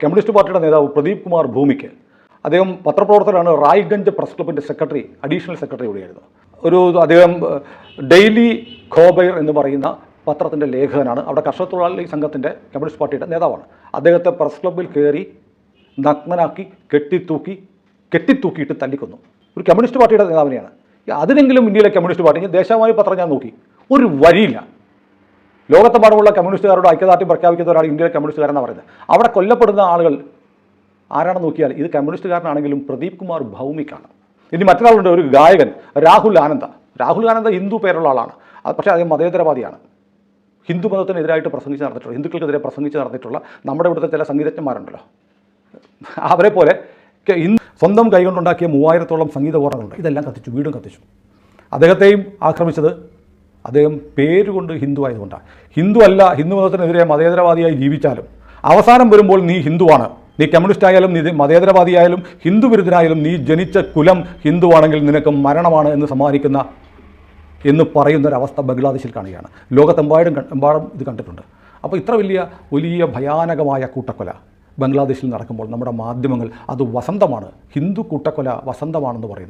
Communist പാർട്ടിയുടെ നേതാവ് പ്രദീപ് കുമാർ ഭൂമിക്ക് അദ്ദേഹം പത്രപ്രവർത്തകരാണ് റായ്ഗഞ്ച് പ്രസ് ക്ലബിന്റെ സെക്രട്ടറി അഡീഷണൽ സെക്രട്ടറി കൂടിയായിരുന്നു. ഒരു അദ്ദേഹം ഡെയിലി ഖോബൈർ എന്ന് പറയുന്ന പത്രത്തിന്റെ ലേഖകനാണ്. അവിടെ കർഷക തൊഴിലാളി സംഘത്തിന്റെ കമ്മ്യൂണിസ്റ്റ് പാർട്ടിയുടെ നേതാവാണ്. അദ്ദേഹത്തെ പ്രസ് ക്ലബിൽ കയറി നഗ്നനാക്കി കെട്ടിത്തൂക്കി കെട്ടിത്തൂക്കിയിട്ട് തല്ലിക്കൊന്നു. ഒരു കമ്മ്യൂണിസ്റ്റ് പാർട്ടിയുടെ നേതാവിനെയാണ്. അതിനെങ്കിലും ഇന്ത്യയിലെ കമ്മ്യൂണിസ്റ്റ് പാർട്ടി ദേശാഭിമാനി പത്രം ഞാൻ നോക്കി. ഒരു വരിയില്ല ലോകത്തെമ്പാടുമുള്ള കമ്മ്യൂണിസ്റ്റുകാരോട് ഐക്യദാർഢ്യം പ്രഖ്യാപിക്കുന്ന ഒരാൾ ഇന്ത്യയിലെ കമ്മ്യൂണിസ്റ്റുകാരെന്ന് പറയുന്നത്. അവിടെ കൊല്ലപ്പെടുന്ന ആളുകൾ ആരാണെന്ന് നോക്കിയാൽ ഇത് കമ്മ്യൂണിസ്റ്റുകാരനാണെങ്കിലും പ്രദീപ് കുമാർ ഭൗമിക്കാണ്. ഇനി മറ്റൊരാളുണ്ട് ഒരു ഗായകൻ രാഹുൽ ആനന്ദ. രാഹുൽ ആനന്ദ ഹിന്ദു പേരുള്ള ആളാണ്. പക്ഷേ അദ്ദേഹം മതേതരവാദിയാണ്. ഹിന്ദു മതത്തിനെതിരായിട്ട് പ്രസംഗിച്ച് നടന്നിട്ടുള്ള ഹിന്ദുക്കൾക്കെതിരെ പ്രസംഗിച്ച് നടന്നിട്ടുള്ള നമ്മുടെ ഇവിടുത്തെ ചില സംഗീതജ്ഞന്മാരുണ്ടല്ലോ. അവരെ പോലെ സ്വന്തം കൈകൊണ്ടുണ്ടാക്കിയ മൂവായിരത്തോളം സംഗീത ഓർമ്മകളുണ്ട്. ഇതെല്ലാം കത്തിച്ചു വീടും കത്തിച്ചു. അദ്ദേഹത്തെയും ആക്രമിച്ചത് അദ്ദേഹം പേരുകൊണ്ട് ഹിന്ദു ആയതുകൊണ്ടാണ്. ഹിന്ദു അല്ല ഹിന്ദു മതത്തിനെതിരെ മതേതരവാദിയായി ജീവിച്ചാലും. അവസാനം വരുമ്പോൾ നീ ഹിന്ദുവാണ്. നീ കമ്മ്യൂണിസ്റ്റ് ആയാലും നീ മതേതരവാദിയായാലും ഹിന്ദു വിരുദ്ധനായാലും നീ ജനിച്ച കുലം ഹിന്ദുവാണെങ്കിൽ നിനക്ക് മരണമാണ് എന്ന് സമ്മാനിക്കുന്ന എന്ന് പറയുന്നൊരവസ്ഥ ബംഗ്ലാദേശിൽ കാണുകയാണ്. ലോകത്തെമ്പാടും എമ്പാടും ഇത് കണ്ടിട്ടുണ്ട്. അപ്പോൾ ഇത്ര വലിയ വലിയ ഭയാനകമായ കൂട്ടക്കൊല ബംഗ്ലാദേശിൽ നടക്കുമ്പോൾ നമ്മുടെ മാധ്യമങ്ങൾ അത് വസന്തമാണ്. ഹിന്ദു കൂട്ടക്കൊല വസന്തമാണെന്ന് പറയുന്നു